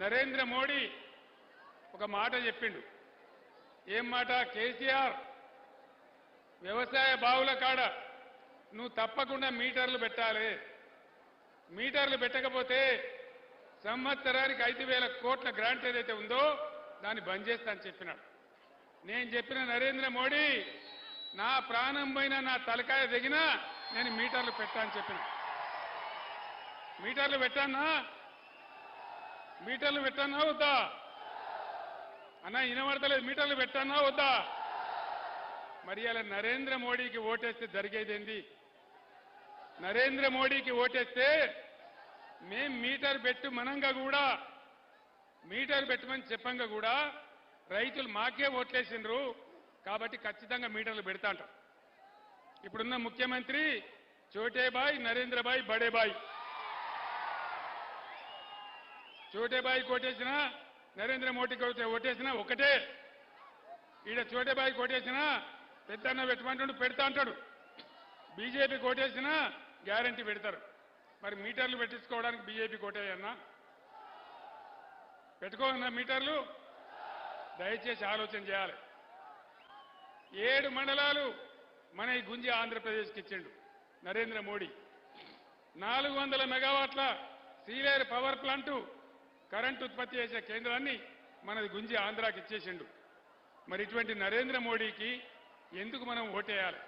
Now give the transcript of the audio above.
నరేంద్ర మోడీ ఒక మాట చెప్పిండు. ఏం మాట? కేసీఆర్ వ్యవసాయ బావుల కాడ నువ్వు తప్పకుండా మీటర్లు పెట్టాలి. మీటర్లు పెట్టకపోతే సంవత్సరానికి ఐదు వేల కోట్ల గ్రాంట్ ఏదైతే ఉందో దాన్ని బంద్ చేస్తా అని చెప్పినాడు. నేను చెప్పిన నరేంద్ర మోడీ నా ప్రాణం పైన నా తలకాయ దిగినా నేను మీటర్లు పెట్టా అని చెప్పిన. మీటర్లు పెట్టానా? మీటర్లు పెట్టానా వద్దా? అన్న వినబడతలేదు. మీటర్లు పెట్టానా వద్దా? మరి అలా నరేంద్ర మోడీకి ఓటేస్తే జరిగేదేంది? నరేంద్ర మోడీకి ఓటేస్తే మేం మీటర్ పెట్టు మనంగా కూడా మీటర్ పెట్టమని చెప్పంగా కూడా రైతులు మాకే ఓట్లేసిండ్రు. కాబట్టి ఖచ్చితంగా మీటర్లు పెడతా అంటారు ఇప్పుడున్న ముఖ్యమంత్రి చోటేబాయ్ నరేంద్రబాయ్ బడేబాయ్. చోటేబాయి కోటేసినా నరేంద్ర మోడీకి ఓటేసినా ఒకటే ఈడ చోటేబాయి కోటేసినా పెద్దన్న పెట్టమంటాడు పెడతా అంటాడు. బీజేపీ కోటేసినా గ్యారంటీ పెడతారు. మరి మీటర్లు పెట్టించుకోవడానికి బీజేపీ కోటేయన్నా పెట్టుకోవన్నా మీటర్లు? దయచేసి ఆలోచన చేయాలి. ఏడు మండలాలు మన ఈ గుంజి ఆంధ్రప్రదేశ్కి ఇచ్చిండు నరేంద్ర మోడీ. నాలుగు వందల మెగావాట్ల సీలేరు పవర్ ప్లాంటు కరెంటు ఉత్పత్తి చేసే కేంద్రాన్ని మనది గుంజి ఆంధ్రాకి ఇచ్చేసిండు. మరి ఇటువంటి నరేంద్ర మోడీకి ఎందుకు మనం ఓటేయాలి?